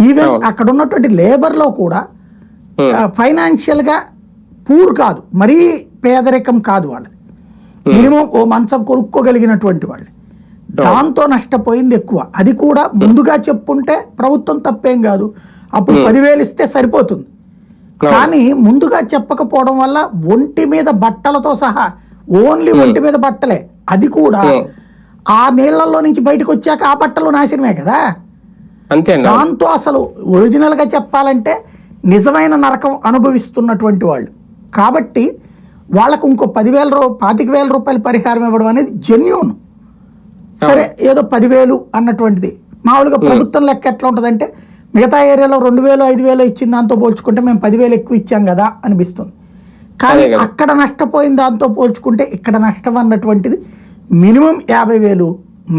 Even. అక్కడ ఉన్నటువంటి లేబర్లో కూడా Hmm. ఫైనాన్షియల్గా పూర్ కాదు. మరీ పేదరికం కాదు వాళ్ళది. మినిమం ఓ మంచం కొనుక్కోగలిగినటువంటి వాళ్ళు. దాంతో నష్టపోయింది ఎక్కువ. అది కూడా ముందుగా చెప్పుంటే ప్రభుత్వం తప్పేం కాదు. అప్పుడు పదివేలు ఇస్తే సరిపోతుంది. కానీ ముందుగా చెప్పకపోవడం వల్ల ఒంటి మీద బట్టలతో సహా ఓన్లీ ఒంటి మీద బట్టలే. అది కూడా Hmm. ఆ నీళ్ళలో నుంచి బయటకు వచ్చాక ఆ బట్టలు నాశనమే కదా? అంతే దాంతో అసలు ఒరిజినల్గా చెప్పాలంటే నిజమైన నరకం అనుభవిస్తున్నటువంటి వాళ్ళు. కాబట్టి వాళ్ళకు ఇంకో పదివేల రూ పాతిక వేల రూపాయల పరిహారం ఇవ్వడం అనేది జెన్యున్. సరే ఏదో పదివేలు అన్నటువంటిది. మామూలుగా ప్రభుత్వం లెక్క ఎట్లా ఉంటుందంటే మిగతా ఏరియాలో రెండు వేలు ఐదు వేలు ఇచ్చిన దాంతో పోల్చుకుంటే మేము పదివేలు ఎక్కువ ఇచ్చాం కదా అనిపిస్తుంది. కానీ. అక్కడ నష్టపోయిన దాంతో పోల్చుకుంటే ఇక్కడ నష్టం అన్నటువంటిది మినిమం యాభై వేలు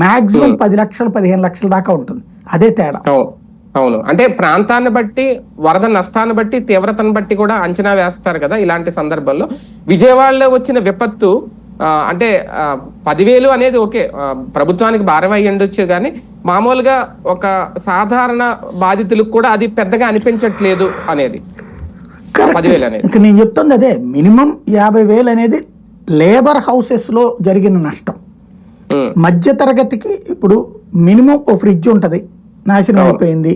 మాక్సిమం పది లక్షలు పదిహేను లక్షల దాకా ఉంటుంది. అదే తేడా. అవును అవును. అంటే ప్రాంతాన్ని బట్టి వరద నష్టాన్ని బట్టి తీవ్రతను బట్టి కూడా అంచనా వేస్తారు కదా ఇలాంటి సందర్భాల్లో విజయవాడలో వచ్చిన విపత్తు అంటే పదివేలు అనేది ఓకే ప్రభుత్వానికి భారం అయ్యి ఉండొచ్చు కానీ మామూలుగా ఒక సాధారణ బాధితులకు కూడా అది పెద్దగా అనిపించట్లేదు అనేది. పదివేలు అనేది. ఇక్కడ నేను చెప్తుంది అదే మినిమం యాభై వేలు అనేది లేబర్ హౌసెస్లో జరిగిన నష్టం. మధ్య తరగతికి ఇప్పుడు మినిమం ఓ ఫ్రిడ్జ్ ఉంటుంది. నాశనం అయిపోయింది.